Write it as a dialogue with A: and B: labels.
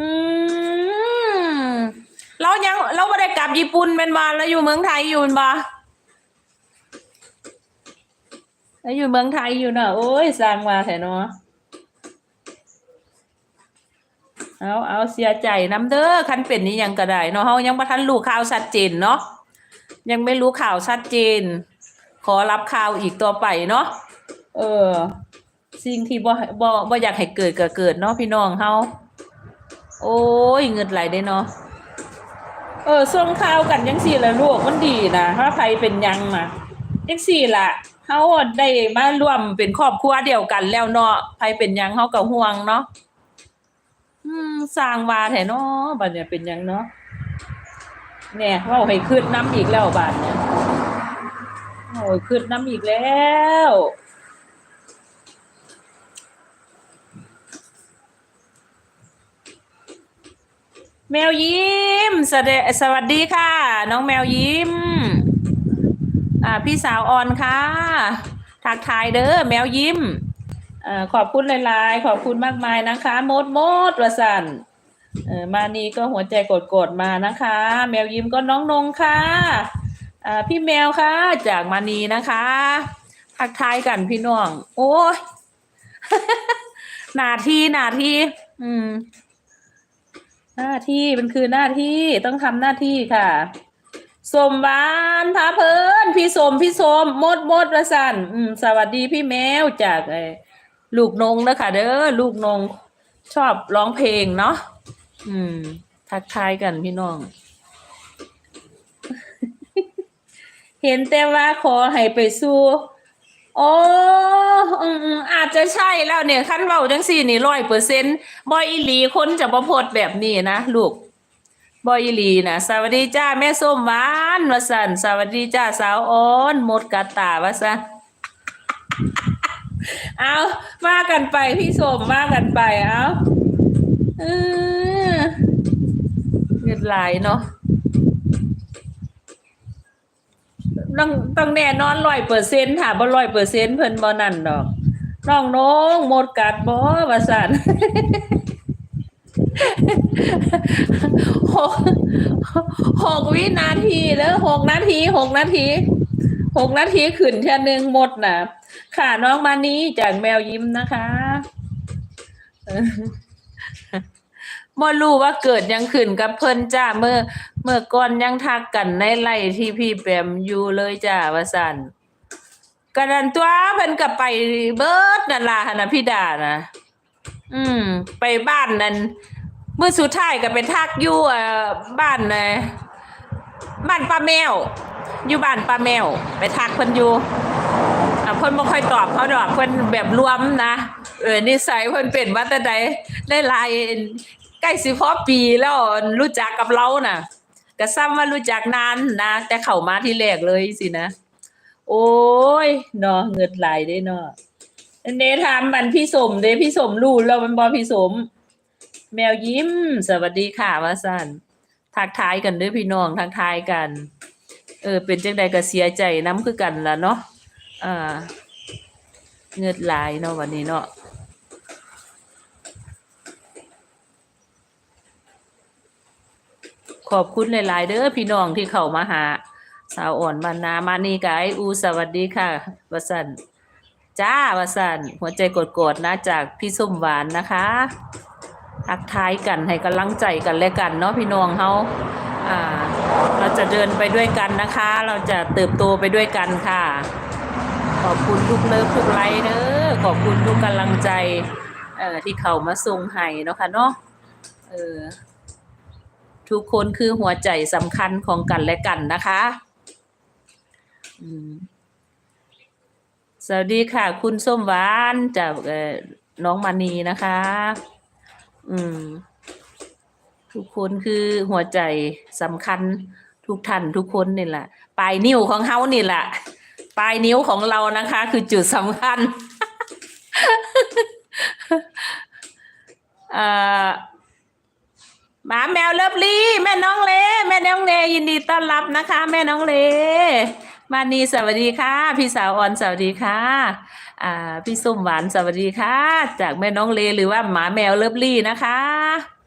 A: อืมเรายังเราไม่ได้กลับญี่ปุ่นเป็นบ่เราอยู่เมืองไทยอยู่เป็นบ่เราอยู่เมืองไทยอยู่เนอะโอ้ยสร้างมาแท้เนาะเอาเอาเสียใจน้ำเด้อคันเป็นนี้ยังก็ได้เนาะเฮายังบ่ทันรู้ข่าวชัดเจนเนาะยังไม่รู้ข่าวชัดเจน ขอรับข่าวอีกต่อไปเนาะเออ สิ่งที่บ่บ่บ่อยากให้เกิดก็เกิดเนาะพี่น้องเฮา โอ้ยเงินไหลได้เนาะเออส่งข่าวกันจังซี่ละลูกมันดีนะถ้าใครเป็นยังนะจังซี่ละเฮาได้มาร่วมเป็นครอบครัวเดียวกันแล้วเนาะใครเป็นยังเฮาก็ห่วงเนาะอืมสร้างวาแท้เนาะบัดเนี่ยเป็นยังเนาะแหน่เว้าให้คืดน้ำอีกแล้วบาดเนี่ยโอ้ยคืดน้ำอีกแล้ว แมวยิ้มสวัสดีสวัสดีค่ะ น้องแมวยิ้ม อ่า พี่สาวออนค่ะทักทายเด้อแมวยิ้มอ่อขอบคุณหลายๆ ขอบคุณมากมายนะคะโมดโมดวสันเออมานีก็หัวใจกดๆมานะคะ แมวยิ้มก็น้องนงค่ะอ่าพี่แมวค่ะ จากมานีนะคะทักทายกันพี่น้อง โอ้ยหนาทีหนาที อืม หน้าที่มันคือหน้าที่ต้องทำหน้าที่ค่ะสมหวานพาเพลินพี่สมพี่สมมดมดละสันอืมสวัสดีพี่แมวจากไอ้ลูกนงนะคะเด้อลูกนงชอบร้องเพลงเนาะอืม ทักทายกันพี่น้อง เห็นแต่ว่าขอให้ไปสู้ โอ้อืมอืมอาจจะใช่แล้วเนี่ยขั้นเบาจังสี่นี่ร้อยเปอร์เซ็นต์บอยอีหลีคนจะประพดแบบนี้นะลูกบอยอีหลีนะสวัสดีจ้าแม่ส้มหวานวาสันสวัสดีจ้าสาวอ้อนหมดกาตาวาสันเอามากันไปพี่ส้มมากันไปเอาเออเงินหลายเนาะ ต้องต้องแน่นอนร้อยเปอร์เซ็นต์ค่ะบ่ร้อยเปอร์เซ็นต์เพิ่นบ่นั่นดอกน้องน้องหมดกัดบ่ว่าซั่นหกหกวินาทีเด้อหกนาทีหกนาทีหกนาทีขึ้นแค่หนึ่งหมดน่ะค่ะน้องมานี้จากแมวยิ้มนะคะบ่รู้ว่าเกิดยังขึ้นกับเพิ่นจ้าเมื่อ เมื่อก่อนยังทักกันในไล่ที่พี่แปมอยู่เลยจ้าว่าซั่นกันนันตัวเพิ่นก็ไปเบิดนั่นล่ะหั่นน่ะพี่ดานะอืม ไปบ้านนั้นเมื่อสุดท้ายก็ไปทักอยู่เอ่อบ้านน่ะบ้านป้าแมว อยู่บ้านป้าแมว ไปทักเพิ่นอยู่อะเพิ่นบ่ค่อยตอบเขาดอกเพิ่นแบบรวมนะเออนิสัยเพิ่นเป็นว่าแต่ใดได้หลายใกล้สิพอปีแล้วรู้จักกับเราน่ะ ก็ซ้ำว่ารู้จักนานนะแต่เข้ามาที่แรกเลยสินะ โอ้ยเนาะเงิดไหลได้เนาะเนถามมันพี่สมเด้พี่สมรู้แล้วมันบอพี่สม แมวยิ้ม สวัสดีค่ะว่าสันทักทายกันด้วยพี่น้องทักทายกัน เออ เป็นจังใดก็เสียใจน้ำคือกันละเนาะอ่าเงิดหลายเนาะวันนี้เนาะ ขอบคุณหลาย ๆ เด้อพี่น้องที่เข้ามาหา สาวอ่อนบานนามานี่กายอูสวัสดีค่ะวสันจ้าวสันหัวใจกดๆนะจากพี่ส้มหวานนะคะทักทายกันให้กำลังใจกันและกันเนาะพี่น้องเฮาอ่า เราจะเดินไปด้วยกันนะคะ เราจะเติบโตไปด้วยกันค่ะ ขอบคุณทุกเลิฟทุกไลค์เด้อขอบคุณทุกกำลังใจเอ่อที่เขามาส่งให้เนาะค่ะเนาะเออ ทุกคนคือหัวใจสำคัญของกันและกันนะคะสวัสดีค่ะ คุณส้มหวานจากน้องมานีนะคะ อืม ทุกคนคือหัวใจสำคัญทุกท่านทุกคนนี่แหละปลายนิ้วของเฮานี่แหละปลายนิ้วของเรานะคะ คือจุดสำคัญอ่อ หมาแมวเลิฟลี่แม่น้องเล แม่น้องเลยินดีต้อนรับนะคะ แม่น้องเล มานีสวัสดีค่ะ พี่สาวออนสวัสดีค่ะอ่าพี่ส้มหวานสวัสดีค่ะ จากแม่น้องเลหรือว่าหมาแมวเลิฟลี่นะคะ